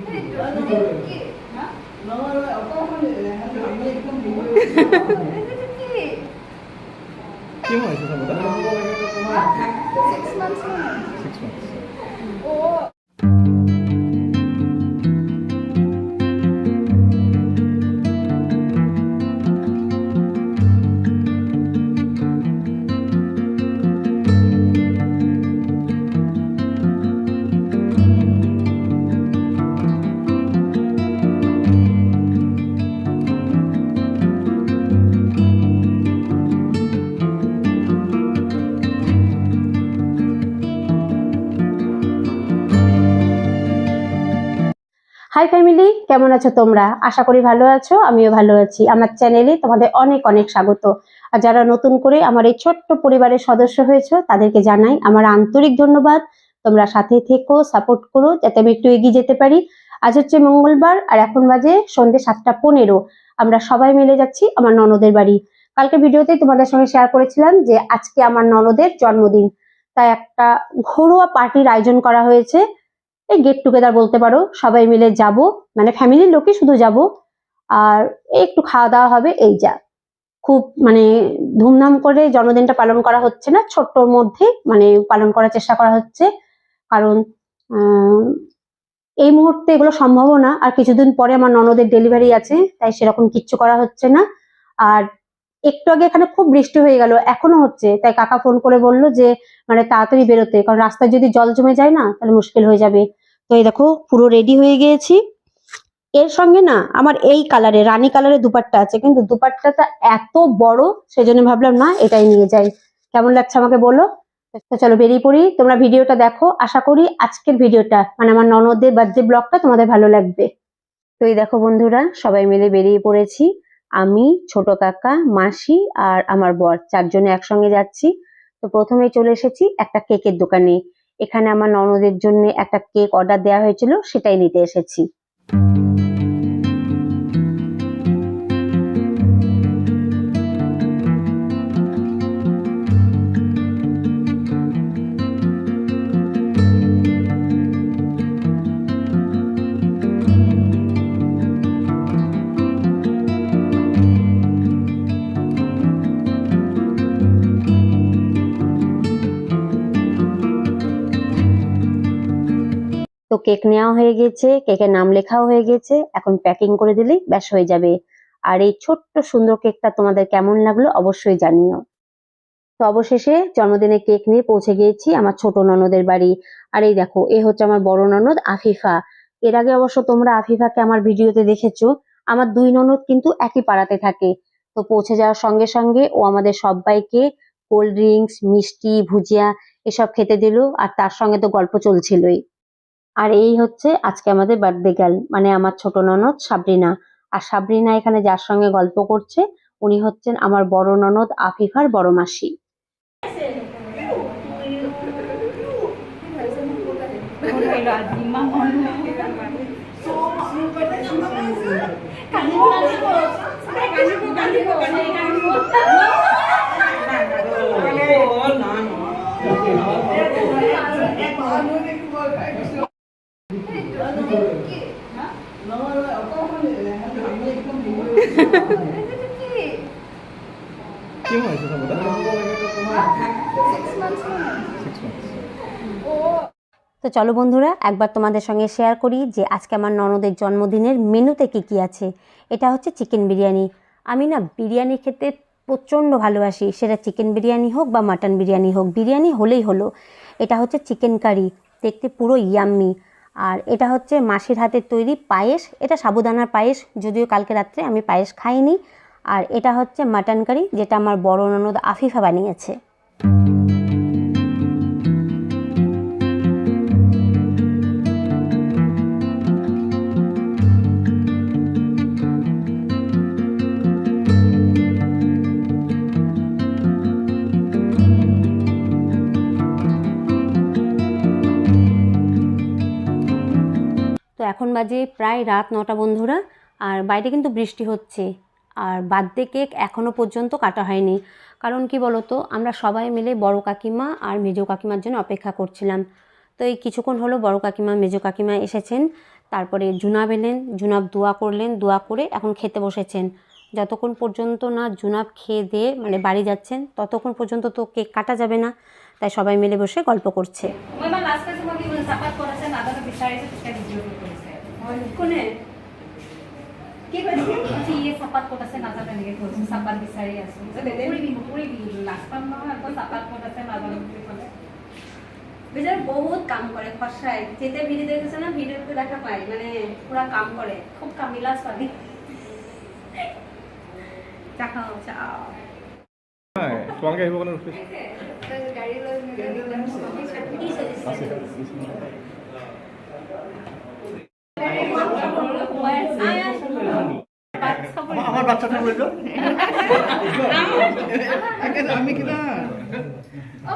Six months. Six months. Oh. Hi family কেমন আছো তোমরা? আশা করি ভালো আছো, আমিও ভালো আছি। আমার চ্যানেলে তোমাদের অনেক অনেক স্বাগত। আর যারা নতুন করে আমার এই ছোট্ট পরিবারের সদস্য হয়েছো, তাদেরকে জানাই আমার আন্তরিক ধন্যবাদ। তোমরা সাথে থেকো সাপোর্ট করো, যাতে আমি একটু এগিয়ে যেতে পারি। আজ হচ্ছে মঙ্গলবার, আর এখন বাজে সন্ধ্যে সাতটা পনেরো। আমরা সবাই মিলে যাচ্ছি আমার ননদের বাড়ি। কালকে ভিডিওতে তোমাদের সঙ্গে শেয়ার করেছিলাম যে আজকে আমার ননদের জন্মদিন। তাই একটা ঘরোয়া পার্টির আয়োজন করা হয়েছে। এই গেট টুগেদার বলতে পারো, সবাই মিলে যাব মানে ফ্যামিলির লোকে শুধু যাব, আর একটু খাওয়া দাওয়া হবে, এই যা। খুব মানে ধুমধাম করে জন্মদিনটা পালন করা হচ্ছে না, ছোট্টর মধ্যে মানে পালন করার চেষ্টা করা হচ্ছে, কারণ এই মুহূর্তে এগুলো সম্ভবও না, আর কিছুদিন পরে আমার ননদের ডেলিভারি আছে, তাই সেরকম কিচ্ছু করা হচ্ছে না। আর একটু আগে এখানে খুব বৃষ্টি হয়ে গেল, এখনও হচ্ছে, তাই কাকা ফোন করে বলল যে মানে তাড়াতাড়ি বেরোতে, কারণ রাস্তায় যদি জল জমে যায় না, তাহলে মুশকিল হয়ে যাবে। তো এই দেখো, পুরো রেডি হয়ে গিয়েছি। এর সঙ্গে না, আমার এই কালারে রানী কালারের দুপাট্টা আছে, কিন্তু দুপাট্টাটা এত বড়, সেজন্য ভাবলাম না এটাই নিয়ে যাই। কেমন লাগছে আমাকে বলো? তো চলো বেরিয়ে পড়ি। তোমরা ভিডিওটা দেখো। আশা করি আজকের ভিডিওটা মানে আমার ননদের বার্থডে ব্লগটা তোমাদের ভালো লাগবে। তো এই দেখো বন্ধুরা, সবাই মিলে বেরিয়ে পড়েছি। আমি, ছোট কাকা, মাসি আর আমার বর, চারজনে একসঙ্গে যাচ্ছি। তো প্রথমেই চলে এসেছি একটা কেকের দোকানে। এখানে আমার ননদের জন্য একটা কেক অর্ডার দেওয়া হয়েছিল সেটাই নিতে এসেছি। কেক নেওয়া হয়ে গেছে, কেকের নাম লেখাও হয়ে গেছে। এখন প্যাকিং করে দিলেই ব্যাস হয়ে যাবে। আর এই ছোট্ট সুন্দর কেকটা তোমাদের কেমন লাগল অবশ্যই জানিও। তো অবশেষে জন্মদিনে কেক নিয়ে পৌঁছে গিয়েছি আমার ছোট ননদের বাড়ি। আর এই দেখো, এ হচ্ছে আমার বড় ননদ আফিফা। এর আগে অবশ্য তোমরা আফিফাকে আমার ভিডিওতে দেখেছ। আমার দুই ননদ কিন্তু একই পাড়াতে থাকে। তো পৌঁছে যাওয়ার সঙ্গে সঙ্গে ও আমাদের সবাইকে কোল্ড ড্রিঙ্কস, মিষ্টি, ভুজিয়া এসব খেতে দিল। আর তার সঙ্গে তো গল্প চলছিলই। আর এই হচ্ছে আজকে আমাদের বার্থডে গার্ল মানে আমার ছোট ননদ সাবরিনা। আর সাবরিনা এখানে যার সঙ্গে গল্প করছে উনি হচ্ছেন আমার বড় ননদ আফিফার বড় মাসি। তো চলো বন্ধুরা, একবার তোমাদের সঙ্গে শেয়ার করি যে আজকে আমার ননদের জন্মদিনের মেনুতে কি কি আছে। এটা হচ্ছে চিকেন বিরিয়ানি। আমি না বিরিয়ানি খেতে প্রচণ্ড ভালোবাসি। সেটা চিকেন বিরিয়ানি হোক বা মাটন বিরিয়ানি হোক, বিরিয়ানি হলেই হলো। এটা হচ্ছে চিকেন কারি দেখতে পুরো ইয়াম্মি আর এটা হচ্ছে মাসির হাতের তৈরি পায়েস। এটা সাবুদানার পায়েস, যদিও কালকে রাত্রে আমি পায়েস খাইনি। আর এটা হচ্ছে মাটন কারি যেটা আমার বড় ননদ আফিফা বানিয়েছে। বাজে প্রায় রাত নটা বন্ধুরা, আর বাইরে কিন্তু বৃষ্টি হচ্ছে। আর বার্থডে কেক এখনও পর্যন্ত কাটা হয়নি। কারণ কি বলতো, আমরা সবাই মিলে বড় কাকিমা আর মেজো কাকিমার জন্য অপেক্ষা করছিলাম। তো এই কিছুক্ষণ হলো বড় কাকিমা, মেজো কাকিমা এসেছেন। তারপরে জুনাব এলেন, জুনাব দোয়া করলেন, দোয়া করে এখন খেতে বসেছেন। যতক্ষণ পর্যন্ত না জুনাব খেয়ে দিয়ে মানে বাড়ি যাচ্ছেন, ততক্ষণ পর্যন্ত তো কেক কাটা যাবে না। তাই সবাই মিলে বসে গল্প করছে। কোনে? কি কৈছে? আজি ইয়ে চাপাত ক'ত আছে নাজানো এনেকৈ কৈছোঁ চাপাত বিচাৰি আছোঁ। নকৰিবি নকৰিবি লাজ পাম নহয় আকৌ চাপাত ক'ত আছে নাজানো বুলি ক'লে। বেচারা বহুত কাম করে খসায় যেতে ভিডিও দেখেছে না ভিডিওতে দেখা পায় মানে পুরা কাম করে খুব কামিলা ছোৱালী। চাখাও চাও। তোমালোকে আহিব কাৰণে গাড়ী লৈ আছে আমার বাচ্চাটা বলল আমি কিনা অ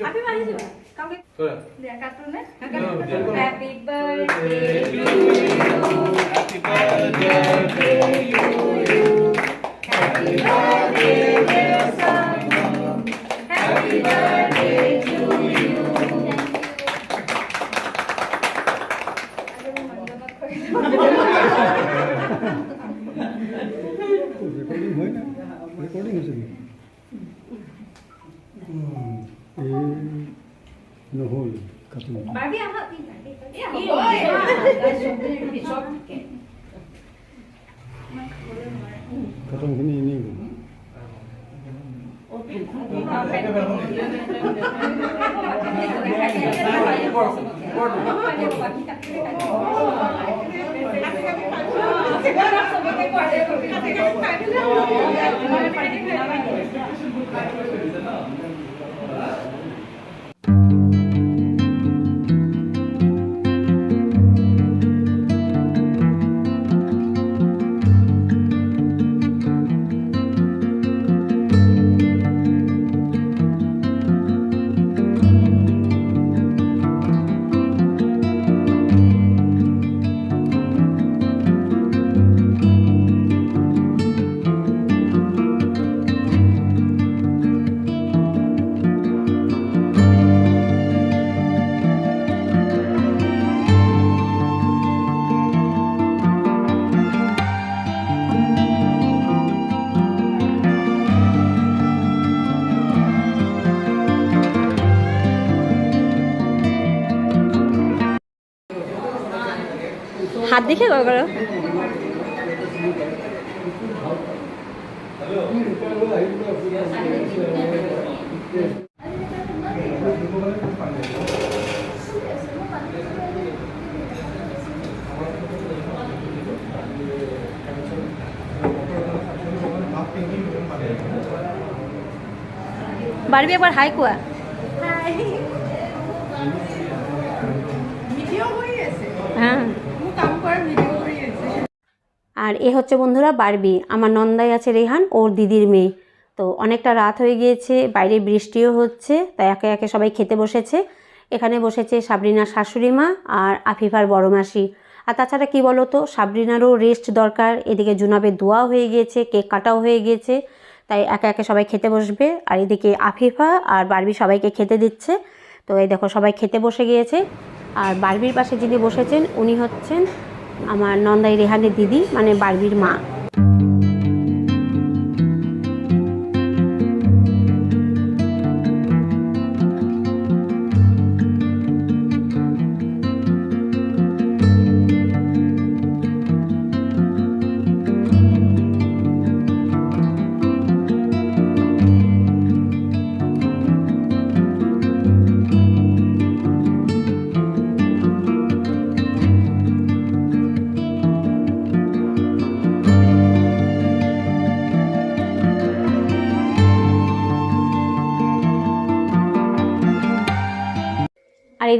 আপনি বাড়ি যাবা কাউকে দিয়া কাটো নে হ্যাপি বার্থডে রেকর্ডিং হয় না রেকর্ডিং হয়েছে কি এই নহ'ল কাটি বাৰ্বি আহা কাটনখিনি এনেই গ'ল सोबत एक वाढ হাত দেখে করো বাৰবি একবাৰ হাই কোৱা হ্যাঁ। আর এ হচ্ছে বন্ধুরা বারবি। আমার নন্দাই আছে রেহান, ওর দিদির মেয়ে। তো অনেকটা রাত হয়ে গিয়েছে, বাইরে বৃষ্টিও হচ্ছে, তাই একে একে সবাই খেতে বসেছে। এখানে বসেছে সাবরিনার শাশুড়ি মা আর আফিফার বড় মাসি। আর তাছাড়া কী বলো তো সাবরিনারও রেস্ট দরকার, এদিকে জুনাবের দোয়াও হয়ে গিয়েছে, কেক কাটাও হয়ে গিয়েছে, তাই একে একে সবাই খেতে বসবে। আর এদিকে আফিফা আর বারবি সবাইকে খেতে দিচ্ছে। তো এই দেখো সবাই খেতে বসে গিয়েছে। আর বারবির পাশে যিনি বসেছেন, উনি হচ্ছেন আমার নন্দাই রেহানের দিদি মানে বারবির মা।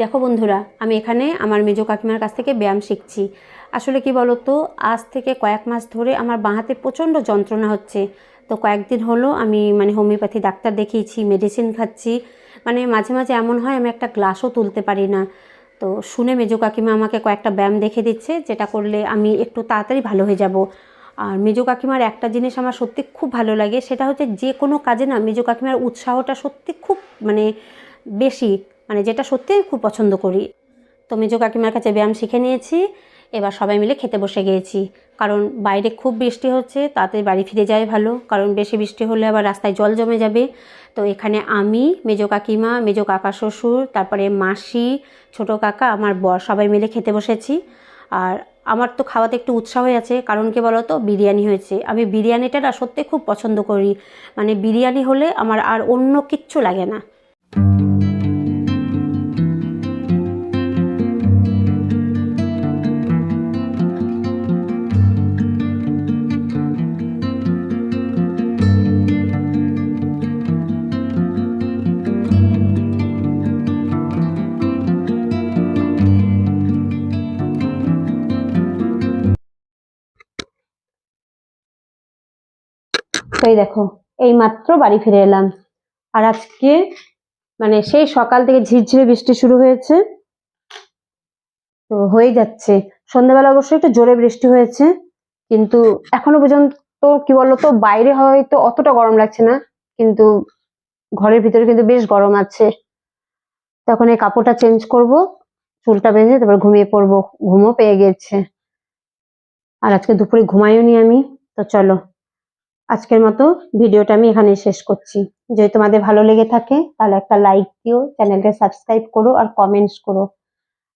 দেখো বন্ধুরা, আমি এখানে আমার মেজো কাকিমার কাছ থেকে ব্যায়াম শিখছি। আসলে কি বলো তো আজ থেকে কয়েক মাস ধরে আমার বাঁ হাতে প্রচণ্ড যন্ত্রণা হচ্ছে। তো কয়েকদিন হলো আমি মানে হোমিওপ্যাথি ডাক্তার দেখিয়েছি, মেডিসিন খাচ্ছি। মানে মাঝে মাঝে এমন হয় আমি একটা গ্লাসও তুলতে পারি না। তো শুনে মেজো কাকিমা আমাকে কয়েকটা ব্যায়াম দেখে দিচ্ছে, যেটা করলে আমি একটু তাড়াতাড়ি ভালো হয়ে যাব। আর মেজো কাকিমার একটা জিনিস আমার সত্যি খুব ভালো লাগে, সেটা হচ্ছে যে কোনো কাজে না মেজো কাকিমার উৎসাহটা সত্যি খুব মানে বেশি। মানে যেটা সত্যি খুব পছন্দ করি। তো মেজো কাকিমার কাছে ব্যায়াম শিখে নিয়েছি, এবার সবাই মিলে খেতে বসে গিয়েছি। কারণ বাইরে খুব বৃষ্টি হচ্ছে, তাতে বাড়ি ফিরে যাওয়াই ভালো। কারণ বেশি বৃষ্টি হলে আবার রাস্তায় জল জমে যাবে। তো এখানে আমি, মেজো কাকিমা, মেজো কাকা শ্বশুর, তারপরে মাসি, ছোট কাকা, আমার বর সবাই মিলে খেতে বসেছি। আর আমার তো খাওয়াতে একটু উৎসাহ হয়ে আছে, কারণ কি বলো তো বিরিয়ানি হয়েছে। আমি বিরিয়ানিটা সত্যি খুব পছন্দ করি। মানে বিরিয়ানি হলে আমার আর অন্য কিচ্ছু লাগে না। এই দেখো এই মাত্র বাড়ি ফিরে এলাম। আর আজকে মানে সেই সকাল থেকে ঝিরঝিরে বৃষ্টি শুরু হয়েছে। তো হয়ে যাচ্ছে। সন্ধ্যাবেলা অবশ্যই একটু জোরে বৃষ্টি হয়েছে, কিন্তু এখনও পর্যন্ত কি বলতো, বাইরে হয়তো অতটা গরম লাগছে না, কিন্তু ঘরের ভিতরে কিন্তু বেশ গরম আছে। তখন এই কাপড়টা চেঞ্জ করব, চুলটা বেঁধে তারপর ঘুমিয়ে পড়ব। ঘুমও পেয়ে গেছে। আর আজকে দুপুরে ঘুমাইও নি আমি, তো চলো। আজকের মতো ভিডিওটা আমি এখানে শেষ করছি। যদি তোমাদের ভালো লেগে থাকে, তাহলে একটা লাইক দিও, চ্যানেলটা সাবস্ক্রাইব করো আর কমেন্টস করো।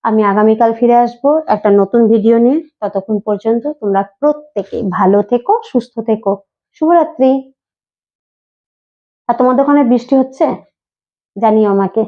আমি আগামীকাল ফিরে আসব একটা নতুন ভিডিও নিয়ে। ততক্ষণ পর্যন্ত তোমরা প্রত্যেকে ভালো থেকো, সুস্থ থেকো। শুভরাত্রি। আর তোমাদের ওখানে বৃষ্টি হচ্ছে? জানিও আমাকে।